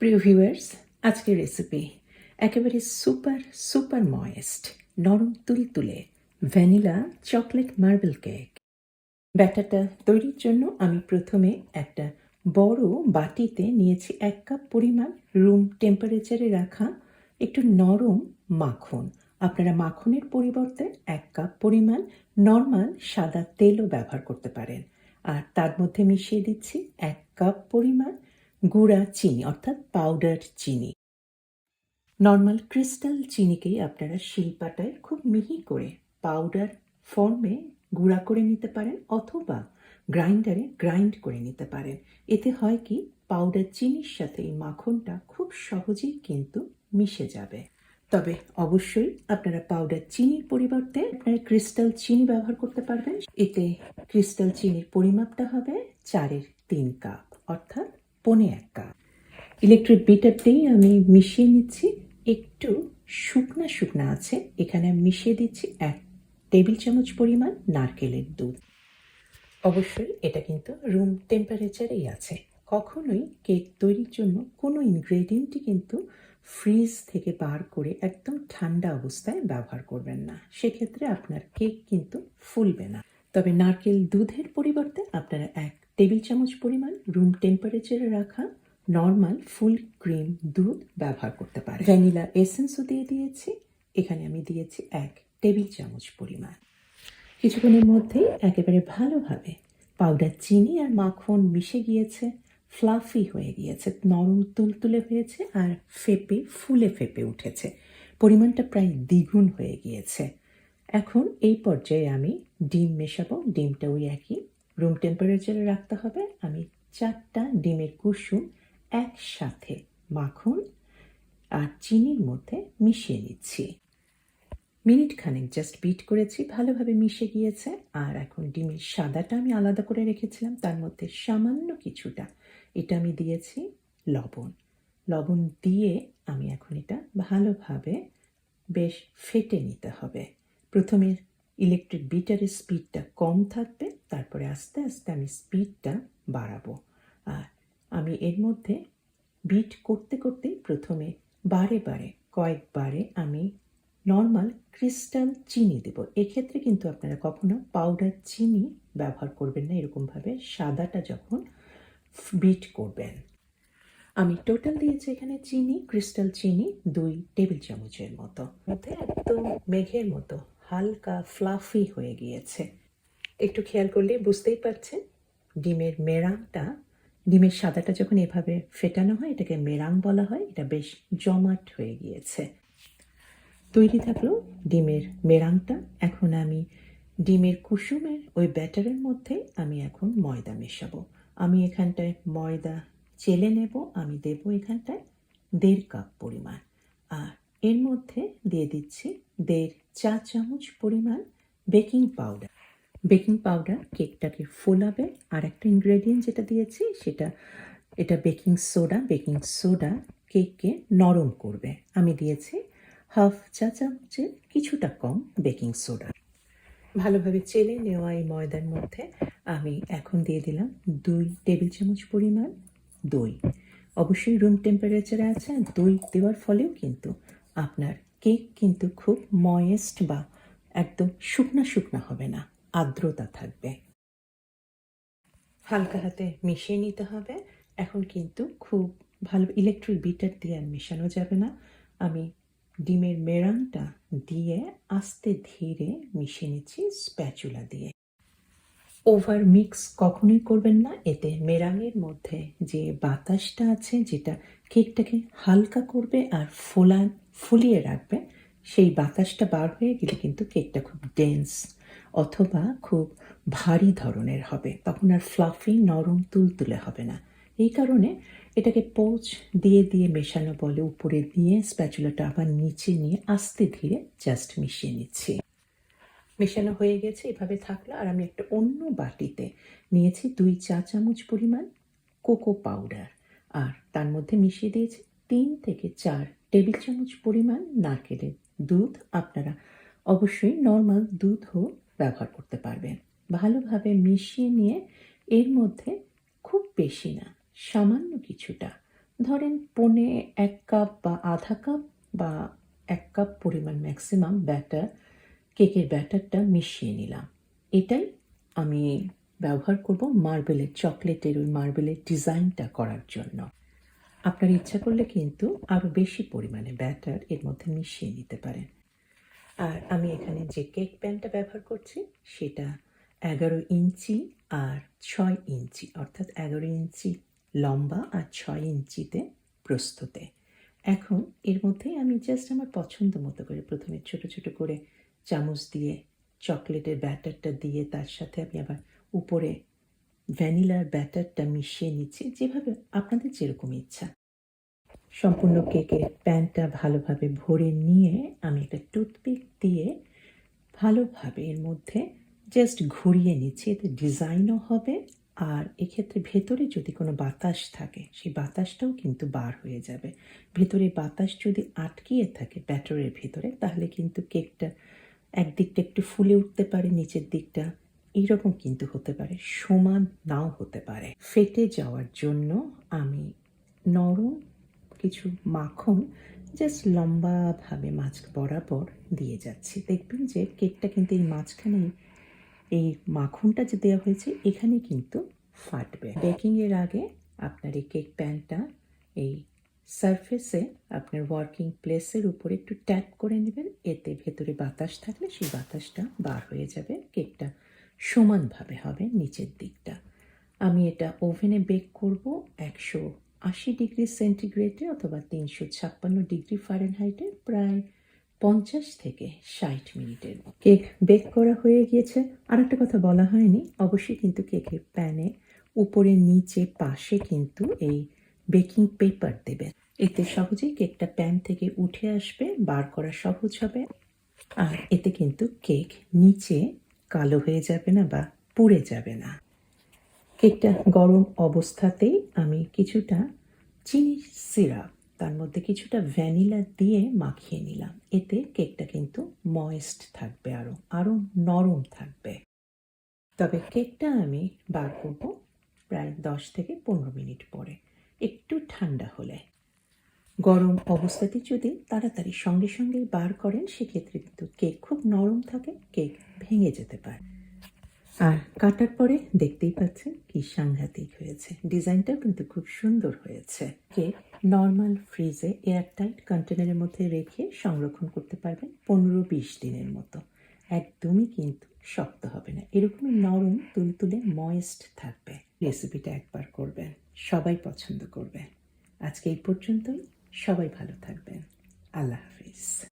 প্রিয় ভিউয়ার্স আজকের রেসিপি একেবারে সুপার সুপার ময়েস্ট নরম তুলতুলে ভ্যানিলা চকলেট মার্বেল কেক ব্যাটারটা তৈরির জন্য আমি প্রথমে একটা বড় বাটিতে নিয়েছি এক কাপ পরিমাণ রুম টেম্পারেচারে রাখা একটু নরম মাখন। আপনারা মাখনের পরিবর্তে এক কাপ পরিমাণ নর্মাল সাদা তেলও ব্যবহার করতে পারেন। আর তার মধ্যে মিশিয়ে দিচ্ছি এক কাপ পরিমাণ গুঁড়া চিনি, অর্থাৎ পাউডার চিনি। নর্মাল ক্রিস্টাল চিনিকেই আপনারা শিলপাটায় খুব মিহি করে পাউডার ফর্মে গুঁড়া করে নিতে পারেন অথবা গ্রাইন্ডারে গ্রাইন্ড করে নিতে পারেন। এতে হয় কি পাউডার চিনির সাথে এই মাখনটা খুব সহজেই কিন্তু মিশে যাবে। তবে অবশ্যই আপনারা পাউডার চিনির পরিবর্তে আপনারা ক্রিস্টাল চিনি ব্যবহার করতে পারবেন। এতে ক্রিস্টাল চিনির পরিমাপটা হবে চারের তিন কাপ অর্থাৎ পনে এক। কাপ ইলেকট্রিক বিটারতেই আমি মিশিয়ে নিচ্ছি। একটু শুকনা শুকনা আছে। এখানে মিশিয়ে দিচ্ছি এক টেবিল চামচ পরিমাণ নারকেলের দুধ। অবশ্যই এটা কিন্তু রুম টেম্পারেচারেই আছে। কখনোই কেক তৈরির জন্য কোনো ইনগ্রেডিয়েন্টই কিন্তু ফ্রিজ থেকে বার করে একদম ঠান্ডা অবস্থায় ব্যবহার করবেন না। সেক্ষেত্রে আপনার কেক কিন্তু ফুলবে না। তবে নারকেল দুধের পরিবর্তে আপনারা এক টেবিল চামচ পরিমাণ রুম টেম্পারেচারে রাখা নর্মাল ফুল ক্রিম দুধ ব্যবহার করতে পারেন। ভ্যানিলা এসেন্সও দিয়ে দিয়েছি। এখানে আমি দিয়েছি এক টেবিল চামচ পরিমাণ। কিছুক্ষণের মধ্যেই একেবারে ভালোভাবে পাউডার চিনি আর মাখন মিশে গিয়েছে ফ্লাফি হয়ে গিয়েছে, নরম তুলতুলে হয়েছে আর ফেপে, ফুলে ফেপে উঠেছে। পরিমাণটা প্রায় দ্বিগুণ হয়ে গিয়েছে। এখন এই পর্যায়ে আমি ডিম মেশাবো। ডিমটা ওই একই রুম টেম্পারেচারে রাখতে হবে। আমি চারটা ডিমের কুসুম একসাথে মাখন আর চিনির মধ্যে মিশিয়ে নিচ্ছি। মিনিট খানেক জাস্ট বিট করেছি, ভালোভাবে মিশে গিয়েছে। আর এখন ডিমের সাদাটা আমি আলাদা করে রেখেছিলাম, তার মধ্যে সামান্য কিছুটা এটা আমি দিয়েছি লবণ। লবণ দিয়ে আমি এখন এটা ভালোভাবে বেশ ফেটে নিতে হবে। প্রথমে ইলেকট্রিক বিটারের স্পিডটা কম থাকবে তারপরে আস্তে আস্তে আমি স্পিডটা বাড়াবো। আর আমি এর মধ্যে বিট করতে করতে প্রথমে বারে বারে কয়েকবারে আমি নর্মাল ক্রিস্টাল চিনি দেব। এক্ষেত্রে কিন্তু আপনারা কখনো পাউডার চিনি ব্যবহার করবেন না, এরকমভাবে সাদাটা যখন বিট করবেন। আমি টোটাল দিয়েছি এখানে চিনি ক্রিস্টাল চিনি দুই টেবিল চামচের মতো। মধ্যে একদম মেঘের মতো, হালকা ফ্লাফি হয়ে গিয়েছে। একটু খেয়াল করলে বুঝতেই পারছেন, ডিমের মেরাংটা ডিমের সাদাটা যখন এভাবে ফেটানো হয়, এটাকে মেরাং বলা হয়, এটা বেশ জমাট হয়ে গিয়েছে। তৈরি থাকল ডিমের মেরাংটা এখন আমি ডিমের কুসুমের ওই ব্যাটারের মধ্যে আমি এখন ময়দা মেশাবো। আমি এখানটায় ময়দা চেলে নেব, আমি দেব এখানটায় দেড় কাপ পরিমাণ। আর এর মধ্যে দিয়ে দিচ্ছি দেড় চা চামচ পরিমাণ বেকিং পাউডার। বেকিং পাউডার কেকটাকে ফোলাবে। আর একটা ইনগ্রেডিয়েন্ট যেটা দিয়েছি সেটা, এটা বেকিং সোডা। বেকিং সোডা কেককে নরম করবে। আমি দিয়েছি হাফ চা চামচের কিছুটা কম বেকিং সোডা। ভালোভাবে চেলে নেওয়া এই ময়দার মধ্যে আমি এখন দিয়ে দিলাম দুই টেবিল চামচ পরিমাণ দই। অবশ্যই রুম টেম্পারেচারে আছে দই দেওয়ার ফলেও কিন্তু আপনার কেক কিন্তু খুব ময়েস্ট বা একদম শুকনা শুকনা হবে না। আর্দ্রতা থাকবে। হালকা হাতে মিশিয়ে নিতে হবে। এখন কিন্তু খুব ভালো ইলেকট্রিক বিটার দিয়ে আর মেশানো যাবে না। আমি ডিমের মেরাংটা দিয়ে আস্তে ধীরে মিশিয়ে নিচ্ছি স্প্যাচুলা দিয়ে। ওভার মিক্স কখনোই করবেন না। এতে মেরাঙের মধ্যে যে বাতাসটা আছে, যেটা কেকটাকে হালকা করবে আর ফোলা, ফুলিয়ে রাখবে, সেই বাতাসটা বার হয়ে গেলে কিন্তু কেকটা খুব ডেন্স অথবা খুব ভারী ধরনের হবে। তখন আর ফ্লাফি নরম তুলতুলে হবে না। এই কারণে এটাকে পোচ দিয়ে দিয়ে মেশানো বলে উপরে দিয়ে স্প্যাচুলাটা আবার নিচে নিয়ে আস্তে ধীরে জাস্ট মিশিয়ে নিচ্ছি। মেশানো হয়ে গেছে, এভাবে থাকল। আর আমি একটা অন্য বাটিতে নিয়েছি দুই চা চামচ পরিমাণ কোকো পাউডার আর তার মধ্যে মিশিয়ে দিয়েছি তিন থেকে চার টেবিল চামচ পরিমাণ নারকেলের দুধ। আপনারা অবশ্যই নর্মাল দুধও ব্যবহার করতে পারবেন। ভালোভাবে মিশিয়ে নিয়ে এর মধ্যে খুব বেশি না, সামান্য কিছুটা। ধরেন পনে এক কাপ বা আধা কাপ বা এক কাপ পরিমাণ ম্যাক্সিমাম ব্যাটার কেকের ব্যাটারটা মিশিয়ে নিলাম। এটাই আমি ব্যবহার করব মার্বেলের চকলেটের ওই মার্বেলের ডিজাইনটা করার জন্য। আপনার ইচ্ছা করলে কিন্তু আরও বেশি পরিমাণে ব্যাটার এর মধ্যে মিশিয়ে নিতে পারেন। আর আমি এখানে যে কেক প্যানটা ব্যবহার করছি সেটা এগারো ইঞ্চি আর ছয় ইঞ্চি, অর্থাৎ এগারো ইঞ্চি লম্বা আর ছয় ইঞ্চিতে প্রস্তুতে। এখন এর মধ্যে আমি জাস্ট আমার পছন্দ মতো করে প্রথমে ছোট ছোট করে চামচ দিয়ে চকলেটের ব্যাটারটা দিয়ে তার সাথে আমি আবার উপরে ভ্যানিলার ব্যাটারটা মিশিয়ে নিচ্ছি, যেভাবে আপনাদের যেরকম ইচ্ছা। সম্পূর্ণ কেকের প্যানটা ভালোভাবে ভরে নিয়ে আমি একটা টুথপিক দিয়ে ভালোভাবে এর মধ্যে জাস্ট ঘুরিয়ে নিচ্ছি। এতে ডিজাইনও হবে। আর এক্ষেত্রে ভেতরে যদি কোনো বাতাস থাকে, সেই বাতাসটাও কিন্তু বার হয়ে যাবে। ভেতরে বাতাস যদি আটকিয়ে থাকে ব্যাটারের ভেতরে, তাহলে কিন্তু কেকটা একদিকটা একটু ফুলে উঠতে পারে, নিচের দিকটা এইরকম কিন্তু হতে পারে, সমান নাও হতে পারে। ফেটে যাওয়ার জন্য আমি নরম কিছু মাখন জাস্ট লম্বাভাবে মাছ বরাবর দিয়ে যাচ্ছি। দেখবেন যে কেকটা কিন্তু এই মাঝখানেই এই মাখনটা যে দেওয়া হয়েছে, এখানে কিন্তু ফাটবে। বেকিংয়ের আগে আপনার এই কেক প্যানটা এই সারফেসে আপনার ওয়ার্কিং প্লেসের উপরে একটু ট্যাপ করে নেবেন। এতে ভেতরে বাতাস থাকলে সেই বাতাসটা বার হয়ে যাবে। কেকটা সমানভাবে হবে নিচের দিকটা। আমি এটা ওভেনে বেক করব একশো আশি ডিগ্রি সেন্টিগ্রেডে অথবা তিনশো ছাপ্পান্ন ডিগ্রি ফারেনহাইটে প্রায় পঞ্চাশ থেকে ষাট মিনিটের। কেক বেক করা হয়ে গিয়েছে। আর একটা কথা বলা হয়নি, অবশ্যই কিন্তু কেকের প্যানে উপরে নিচে পাশে কিন্তু এই বেকিং পেপার দেবেন এতে সহজেই কেকটা প্যান থেকে উঠে আসবে, বার করা সহজ হবে। আর এতে কিন্তু কেক নিচে কালো হয়ে যাবে না বা পুড়ে যাবে না। কেকটা গরম অবস্থাতেই আমি কিছুটা চিনি সিরাপ, তার মধ্যে কিছুটা ভ্যানিলা দিয়ে মাখিয়ে নিলাম। এতে কেকটা কিন্তু ময়েস্ট থাকবে আরও আরও নরম থাকবে। তবে কেকটা আমি বার করব প্রায় দশ থেকে পনেরো মিনিট পরে, একটু ঠান্ডা হলে। গরম অবস্থাতে যদি তাড়াতাড়ি সঙ্গে সঙ্গে বার করেন, সেক্ষেত্রে কিন্তু কেক খুব নরম থাকে, কেক ভেঙে যেতে পারে। আর কাটার পরে দেখতেই পাচ্ছেন কি সাংঘাতিক হয়েছে। ডিজাইনটাও কিন্তু খুব সুন্দর হয়েছে। কেক নর্মাল ফ্রিজে এয়ারটাইট কন্টেনারের মধ্যে রেখে সংরক্ষণ করতে পারবেন পনেরো বিশ দিনের মতো। একদমই কিন্তু শক্ত হবে না। এরকমই নরম তুলতুলে ময়েস্ট থাকবে। রেসিপিটা একবার করবেন। সবাই পছন্দ করবেন। আজকে এই পর্যন্তই। সবাই ভালো থাকবেন। আল্লাহ হাফিজ।